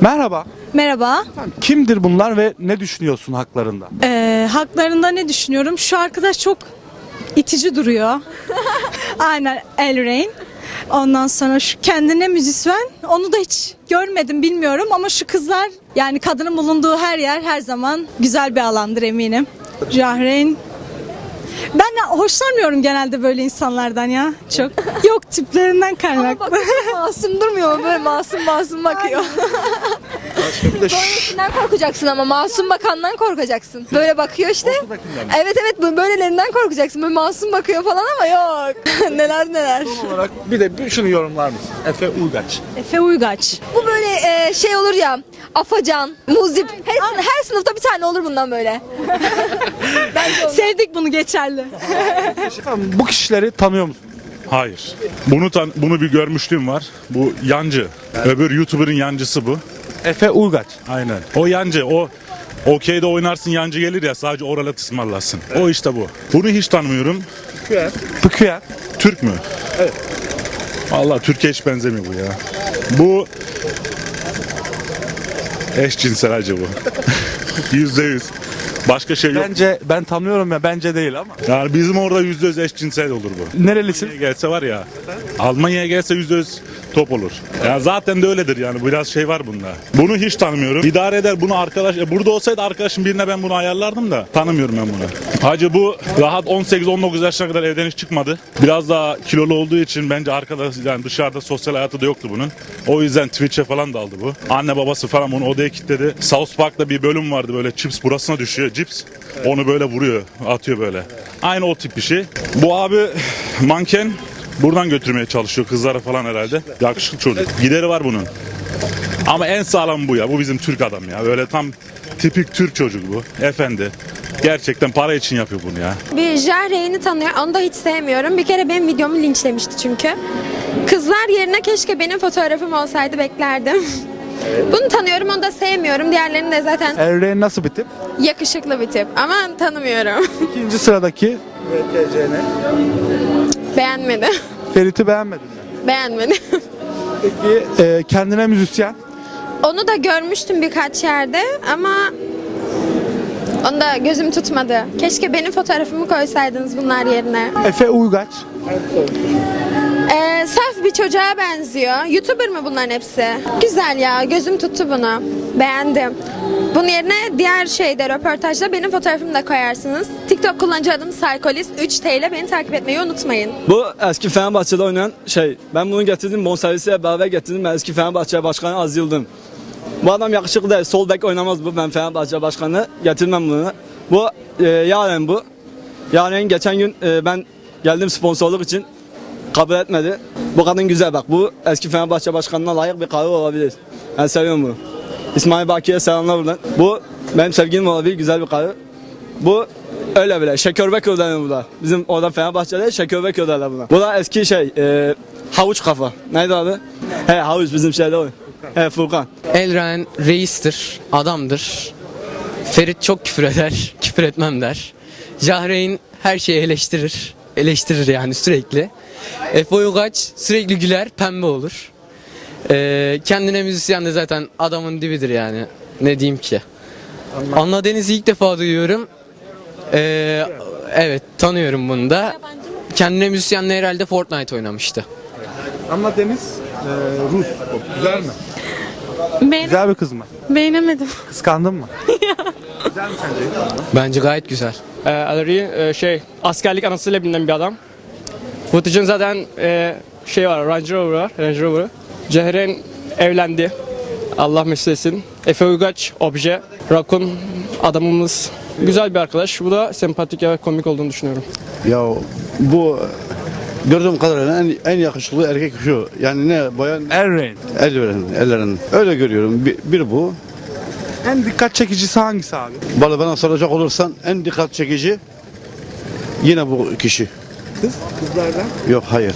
Merhaba. Merhaba. Efendim, kimdir bunlar ve ne düşünüyorsun haklarında? Ee, haklarında ne düşünüyorum? Şu arkadaş çok itici duruyor. Aynen Elrain. Ondan sonra şu kendine müzisyen. Onu da hiç görmedim bilmiyorum ama şu kızlar yani kadının bulunduğu her yer her zaman güzel bir alandır eminim. Jahreyn. Ben hoşlanmıyorum genelde böyle insanlardan ya. Çok. Yok tiplerinden kaynaklı. masum durmuyor mu? Böyle masum masum bakıyor. Bir de Böylesinden korkacaksın ama masum bakandan korkacaksın. Böyle bakıyor işte. Evet evet bu böylelerinden korkacaksın. Böyle masum bakıyor falan ama yok. neler neler. olarak bir de bir şunu yorumlar mısın? Efe Uygaç. Efe Uygaç. Bu böyle e, şey olur ya. Afacan, muzip. Her, her sınıfta bir tane olur bundan böyle. Bence. Sevdik bunu geçerli. Efendim, bu kişileri tanıyor musun? Hayır. Bunu tan bunu bir görmüşlüğüm var. Bu yancı. Öbür YouTuber'ın yancısı bu. Efe Uygaç. Aynen. O yancı. O okeyde oynarsın yancı gelir ya sadece oralet ısmarlasın. O işte bu. Bunu hiç tanımıyorum. Tıkıyer. Türk mü? Evet. Vallahi Türkiye hiç benzemiyor bu ya. Bu eşcinsel hacı bu. Yüzde yüz. Başka şey yok. Bence ben tanıyorum ya bence değil ama. Yani bizim orada yüzde yüz eşcinsel olur bu. Nerelisin? Almanya'ya gelse var ya. Almanya'ya gelse yüzde yüz top olur. Ya zaten de öyledir yani biraz şey var bunda. Bunu hiç tanımıyorum. İdare eder bunu arkadaş. e, burada olsaydı arkadaşım birine ben bunu ayarlardım da tanımıyorum ben bunu. Hacı bu rahat 18-19 yaşına kadar evden hiç çıkmadı. Biraz daha kilolu olduğu için bence arkadaş yani dışarıda sosyal hayatı da yoktu bunun. O yüzden Twitch'e falan daldı bu. Anne babası falan onu odaya kilitledi. South Park'ta bir bölüm vardı böyle chips burasına düşüyor cips. Onu böyle vuruyor, atıyor böyle. Aynı o tip bir şey. Bu abi manken buradan götürmeye çalışıyor kızları falan herhalde. Yakışıklı çocuk. Gideri var bunun. Ama en sağlam bu ya. Bu bizim Türk adam ya. Böyle tam tipik Türk çocuk bu. Efendi. Gerçekten para için yapıyor bunu ya. Bir Jahreyn'i tanıyor. Onu da hiç sevmiyorum. Bir kere benim videomu linçlemişti çünkü. Kızlar yerine keşke benim fotoğrafım olsaydı beklerdim. Bunu tanıyorum, onu da sevmiyorum. Diğerlerini de zaten Erreğin nasıl bir tip? yakışıklı bir tip ama tanımıyorum. İkinci sıradaki Beğenmedim. Ferit'i beğenmedin mi? Beğenmedim. Peki e, kendine müzisyen. Onu da görmüştüm birkaç yerde ama onu da gözüm tutmadı. Keşke benim fotoğrafımı koysaydınız bunlar yerine. Efe Uygaç. Bir çocuğa benziyor. YouTuber mı bunların hepsi? Güzel ya, gözüm tuttu bunu. Beğendim. Bunun yerine diğer şeyde röportajda benim fotoğrafımı da koyarsınız. TikTok kullanıcı adım Psycholist 3 TL beni takip etmeyi unutmayın. Bu eski Fenerbahçe'de oynayan şey. Ben bunu getirdim bonservisiyle beraber getirdim. Ben eski Fenerbahçe Başkanı Az Yıldırım. Bu adam yakışıklı değil. Sol bek oynamaz bu. Ben Fenerbahçe Başkanı getirmem bunu. Bu e, Yaren bu. Yaren geçen gün e, ben geldim sponsorluk için kabul etmedi. Bu kadın güzel bak. Bu eski Fenerbahçe Başkanı'na layık bir karı olabilir. Ben seviyorum bunu. İsmail Baki'ye selamlar buradan. Bu benim sevgilim olabilir. Güzel bir karı. Bu öyle bile. Şekörbek ödeniyor bu da. Bizim orada Fenerbahçe'de şekörbek öderler buna. Bu da eski şey e, havuç kafa. Neydi adı? He havuç bizim şeyde o. He Furkan. Elren reistir, adamdır. Ferit çok küfür eder, küfür etmem der. Jahreyn her şeyi eleştirir, eleştirir yani sürekli. Efe Uygaç sürekli güler, pembe olur. Ee, kendine müzisyen de zaten adamın dibidir yani. Ne diyeyim ki. Anla Deniz'i ilk defa duyuyorum. Ee, evet tanıyorum bunu da. Kendine müzisyenle herhalde Fortnite oynamıştı. Ama Deniz e, Rus. Güzel mi? Beğen- Güzel bir kız mı? beğenemedim. Kıskandın mı? Güzel mi sence? Bence gayet güzel. e, Alary e, şey askerlik anısıyla bilinen bir adam. Footage'ın zaten e, şey var Range Rover var. Range Rover'ı. Cehren evlendi. Allah mesut etsin. Efe Uygaç obje. Rakun adamımız güzel bir arkadaş. Bu da sempatik ve komik olduğunu düşünüyorum. Ya bu gördüğüm kadarıyla en, en yakışıklı erkek şu. Yani ne bayan Erreğin. ellerin, ellerin. Öyle görüyorum. Bir, bir bu. En dikkat çekicisi hangisi abi? Bana bana soracak olursan en dikkat çekici yine bu kişi. Kız? Kızlardan. Yok hayır.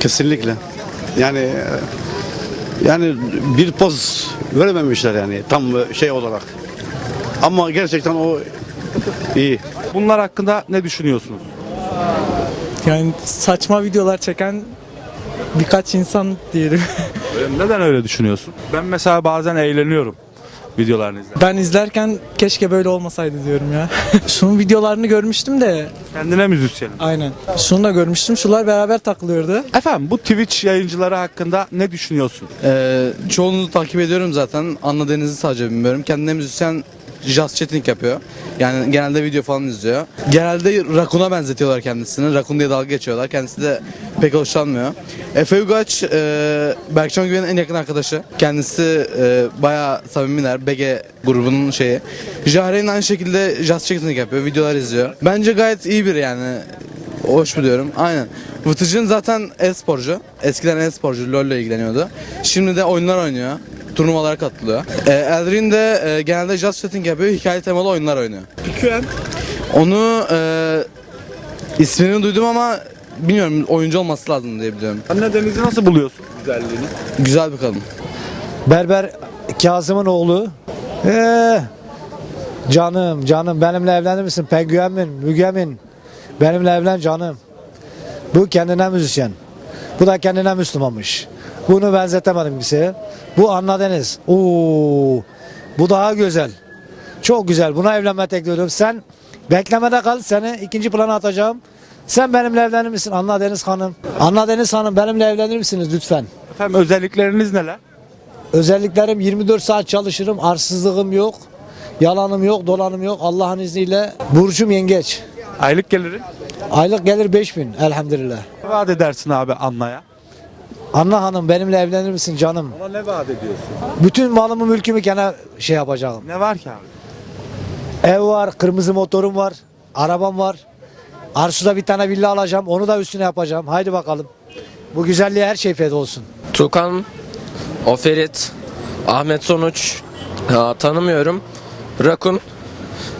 Kesinlikle. Yani yani bir poz verememişler yani tam şey olarak. Ama gerçekten o iyi. Bunlar hakkında ne düşünüyorsunuz? Yani saçma videolar çeken birkaç insan diyelim. Neden öyle düşünüyorsun? Ben mesela bazen eğleniyorum videolarını izlerken. Ben izlerken keşke böyle olmasaydı diyorum ya. Şunun videolarını görmüştüm de Kendine müzisyenim. aynen. Şunu da görmüştüm. Şular beraber takılıyordu. Efendim bu Twitch yayıncıları hakkında ne düşünüyorsun? Ee, çoğunu takip ediyorum zaten. Anladığınızı sadece bilmiyorum. Kendine müzisyen jazz chatting yapıyor. Yani genelde video falan izliyor. Genelde Rakun'a benzetiyorlar kendisini. Rakun diye dalga geçiyorlar. Kendisi de pek hoşlanmıyor. Efe Ugaç, e, Berkcan Güven'in en yakın arkadaşı. Kendisi e, bayağı samimiler. BG grubunun şeyi. Jahreyn aynı şekilde jazz chatting yapıyor. Videolar izliyor. Bence gayet iyi biri yani. Hoş buluyorum. Aynen. Vıtıcın zaten e-sporcu. Eskiden e-sporcu. LoL ile ilgileniyordu. Şimdi de oyunlar oynuyor. Turnuvalara katılıyor. Ee, Eldrin de e, genelde just chatting yapıyor. Hikaye temalı oyunlar oynuyor. PQN. Onu e, ismini duydum ama bilmiyorum oyuncu olması lazım diye biliyorum. Anne Deniz'i nasıl buluyorsun güzelliğini? Güzel bir kadın. Berber Kazım'ın oğlu. Ee, canım canım benimle evlenir misin? Penguenmin, Mügemin. Benimle evlen canım. Bu kendine müzisyen. Bu da kendine Müslümanmış. Bunu benzetemedim kimseye. Bu Anna Deniz. Oo, bu daha güzel. Çok güzel. Buna evlenme teklif ediyorum. Sen beklemede kal. Seni ikinci plana atacağım. Sen benimle evlenir misin Anna Deniz Hanım? Anna Deniz Hanım benimle evlenir misiniz lütfen? Efendim özellikleriniz neler? Özelliklerim 24 saat çalışırım. Arsızlığım yok. Yalanım yok, dolanım yok. Allah'ın izniyle. Burcum yengeç. Aylık gelirin. Aylık gelir 5000 elhamdülillah. Ne vaat edersin abi Anna'ya? Anna hanım benimle evlenir misin canım? Ona ne vaat ediyorsun? Bütün malımı mülkümü gene şey yapacağım. Ne var ki abi? Ev var, kırmızı motorum var, arabam var. Arsu'da bir tane villa alacağım. Onu da üstüne yapacağım. Haydi bakalım. Bu güzelliğe her şey feda olsun. Tukan, Oferit, Ahmet Sonuç, ha, tanımıyorum. Rakun,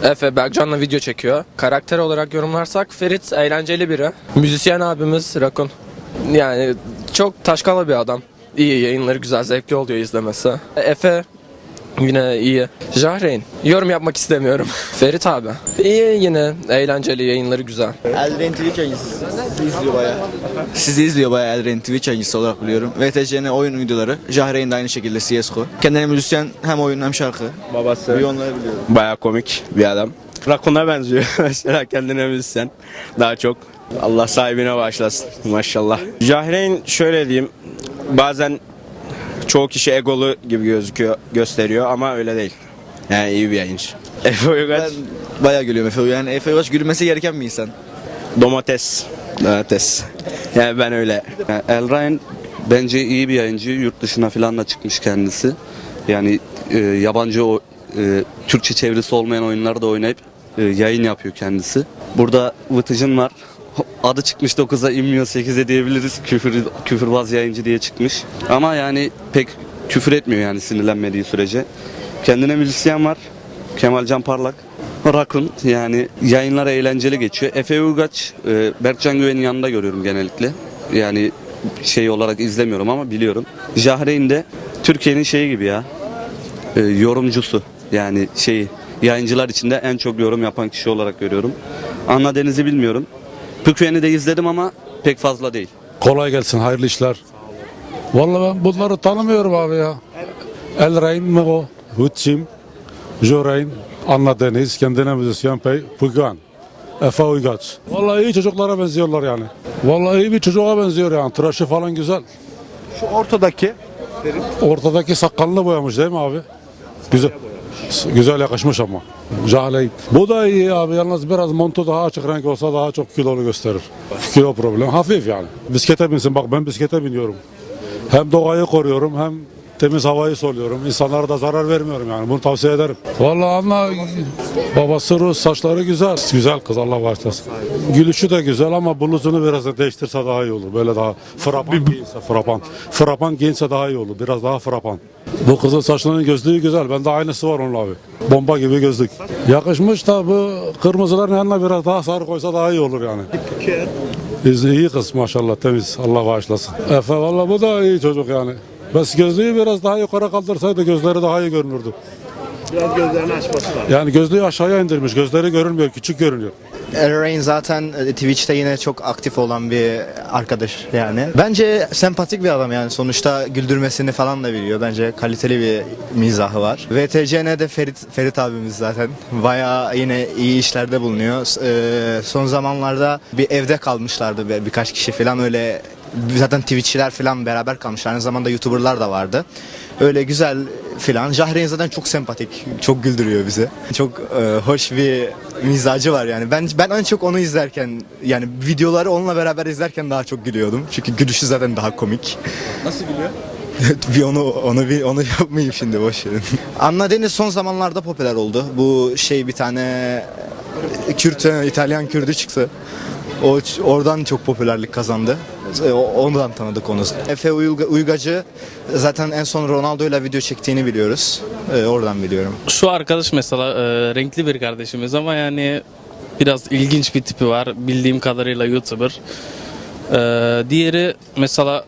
Efe Berkcan'la video çekiyor. Karakter olarak yorumlarsak Ferit eğlenceli biri. Müzisyen abimiz Rakun. Yani çok taşkala bir adam. İyi yayınları güzel, zevkli oluyor izlemesi. Efe yine iyi. Jahreyn, yorum yapmak istemiyorum. Ferit abi, iyi yine, eğlenceli yayınları güzel. Eldrain Twitch yayıncısı. Sizi izliyor bayağı. Sizi izliyor bayağı Eldrain Twitch yayıncısı olarak biliyorum. VTC'nin oyun videoları. Jahreyn de aynı şekilde CSGO. Kendine müzisyen hem oyun hem şarkı. Babası. Bir onları biliyorum. Baya komik bir adam. Rakun'a benziyor mesela kendine müzisyen. Daha çok. Allah sahibine bağışlasın maşallah. Jahreyn şöyle diyeyim. Bazen çoğu kişi egolu gibi gözüküyor, gösteriyor ama öyle değil. Yani iyi bir yayıncı. Efe Uygaç, Ben bayağı gülüyorum Efe. Yani Efe Uğraş gülmesi gereken bir insan. domates. Domates. Yani ben öyle. Yani Elrain bence iyi bir yayıncı. Yurt dışına falan da çıkmış kendisi. Yani e, yabancı o e, Türkçe çevirisi olmayan oyunları da oynayıp e, yayın yapıyor kendisi. Burada Vıtıcın var. Adı çıkmış 9'a inmiyor 8'e diyebiliriz. Küfür, küfürbaz yayıncı diye çıkmış. Ama yani pek küfür etmiyor yani sinirlenmediği sürece. Kendine müzisyen var. Kemal Can Parlak. Rakun yani yayınlar eğlenceli geçiyor. Efe Ugaç, e, Berkcan Güven'in yanında görüyorum genellikle. Yani şey olarak izlemiyorum ama biliyorum. Jahreyn de Türkiye'nin şeyi gibi ya. e, yorumcusu. Yani şeyi yayıncılar içinde en çok yorum yapan kişi olarak görüyorum. Anna Deniz'i bilmiyorum. Püküyen'i de izledim ama pek fazla değil. Kolay gelsin, hayırlı işler. Vallahi ben bunları tanımıyorum abi ya. El Rain mi o? Hütçim, Jorain, Anna Deniz, kendine müzisyen Pey, Pugan, Efe Uygaç. Vallahi iyi çocuklara benziyorlar yani. Vallahi iyi bir çocuğa benziyor yani. Tıraşı falan güzel. Şu ortadaki Ortadaki sakalını boyamış değil mi abi? Güzel. Güzel yakışmış ama. Jaleyn. Bu da iyi abi. Yalnız biraz montu daha açık renk olsa daha çok kilolu gösterir. Kilo problem. Hafif yani. Bisiklete binsin. Bak ben bisiklete biniyorum. Hem doğayı koruyorum hem temiz havayı soluyorum. İnsanlara da zarar vermiyorum yani. Bunu tavsiye ederim. Vallahi anla babası Rus. Saçları güzel. Güzel kız Allah bağışlasın. Gülüşü de güzel ama bluzunu biraz da değiştirse daha iyi olur. Böyle daha frapan giyinse frapan. Frapan giyinse daha iyi olur. Biraz daha frapan. Bu kızın saçlarının gözlüğü güzel. Bende aynısı var onun abi. Bomba gibi gözlük. Yakışmış da bu kırmızıların yanına biraz daha sarı koysa daha iyi olur yani. Biz iyi kız maşallah temiz. Allah bağışlasın. Efe valla bu da iyi çocuk yani. Bes gözlüğü biraz daha yukarı kaldırsaydı gözleri daha iyi görünürdü. biraz gözlerini açması lazım. Yani gözlüğü aşağıya indirmiş. Gözleri görünmüyor. Küçük görünüyor. Rain zaten e, Twitch'te yine çok aktif olan bir arkadaş yani. Bence sempatik bir adam yani sonuçta güldürmesini falan da biliyor. Bence kaliteli bir mizahı var. VTCN'de Ferit, Ferit abimiz zaten bayağı yine iyi işlerde bulunuyor. S- e, son zamanlarda bir evde kalmışlardı bir, birkaç kişi falan öyle zaten Twitch'çiler falan beraber kalmış. Aynı zamanda YouTuber'lar da vardı. Öyle güzel filan. Jahreyn zaten çok sempatik. Çok güldürüyor bizi. Çok e, hoş bir mizacı var yani. Ben ben en çok onu izlerken yani videoları onunla beraber izlerken daha çok gülüyordum. Çünkü gülüşü zaten daha komik. Nasıl gülüyor? bir onu onu bir onu yapmayayım şimdi boş verin. Anna Deniz son zamanlarda popüler oldu. Bu şey bir tane Kürt İtalyan Kürdü çıktı. O oradan çok popülerlik kazandı. Ondan tanıdık onu. Efe Uyga- Uygacı zaten en son Ronaldo ile video çektiğini biliyoruz. E, Oradan biliyorum. Şu arkadaş mesela e, renkli bir kardeşimiz ama yani biraz ilginç bir tipi var. Bildiğim kadarıyla YouTuber. E, diğeri mesela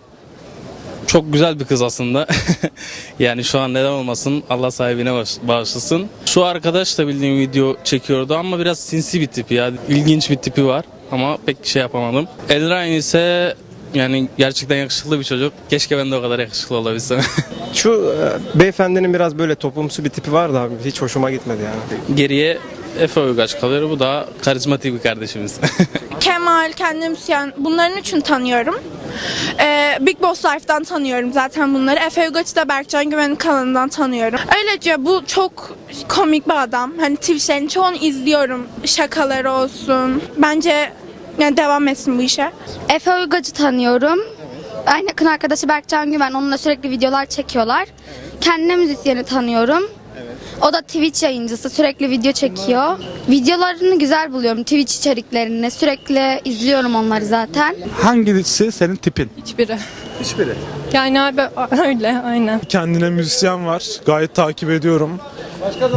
çok güzel bir kız aslında. yani şu an neden olmasın Allah sahibine bağışlasın. Şu arkadaş da bildiğim video çekiyordu ama biraz sinsi bir tip ya. İlginç bir tipi var ama pek şey yapamadım. Elrain ise yani gerçekten yakışıklı bir çocuk. Keşke ben de o kadar yakışıklı olabilsem. Şu e, beyefendinin biraz böyle toplumsu bir tipi vardı abi. Hiç hoşuma gitmedi yani. Geriye Efe Uygaç kalıyor. Bu da karizmatik bir kardeşimiz. Kemal, kendim yani bunların üçün tanıyorum. Ee, Big Boss Life'dan tanıyorum zaten bunları. Efe Ugaç'ı da Berkcan Güven'in kanalından tanıyorum. Öylece bu çok komik bir adam. Hani Twitch'lerin çoğunu izliyorum. Şakaları olsun. Bence yani devam etsin bu işe. Efe Uygacı tanıyorum. Aynı yakın arkadaşı Berkcan Güven. Onunla sürekli videolar çekiyorlar. Kendine müzisyeni tanıyorum. O da Twitch yayıncısı. Sürekli video çekiyor. Videolarını güzel buluyorum. Twitch içeriklerini. Sürekli izliyorum onları zaten. Hangisi senin tipin? Hiçbiri. Hiçbiri. Yani abi öyle aynen. Kendine müzisyen var. Gayet takip ediyorum.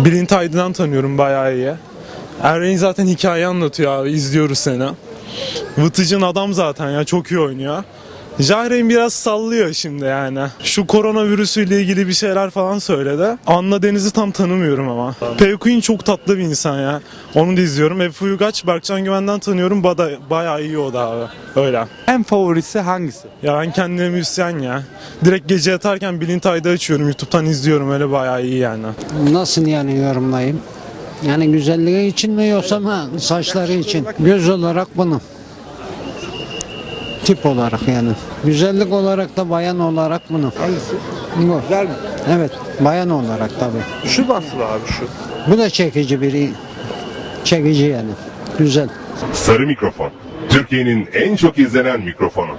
Bilint Aydın'dan tanıyorum bayağı iyi. Errein zaten hikaye anlatıyor abi. izliyoruz seni. Vıtıcın adam zaten ya çok iyi oynuyor. Jahreyn biraz sallıyor şimdi yani. Şu koronavirüsüyle ilgili bir şeyler falan söyledi. Anla Deniz'i tam tanımıyorum ama. Peykuin çok tatlı bir insan ya. Onu da izliyorum. Efe Uygaç, Berkcan Güven'den tanıyorum. Bada, bayağı iyi o da abi. Öyle. En favorisi hangisi? Ya ben kendime müzisyen ya. Direkt gece yatarken Bilint Ayda açıyorum. YouTube'dan izliyorum. Öyle bayağı iyi yani. Nasıl yani yorumlayayım? Yani güzelliği için mi yoksa mı saçları için? Göz olarak bunu. Tip olarak yani. Güzellik olarak da bayan olarak bunu. Hangisi? Bu. Güzel mi? Evet, bayan olarak tabii. Şu nasıl abi şu? Bu da çekici biri. Çekici yani. Güzel. Sarı mikrofon. Türkiye'nin en çok izlenen mikrofonu.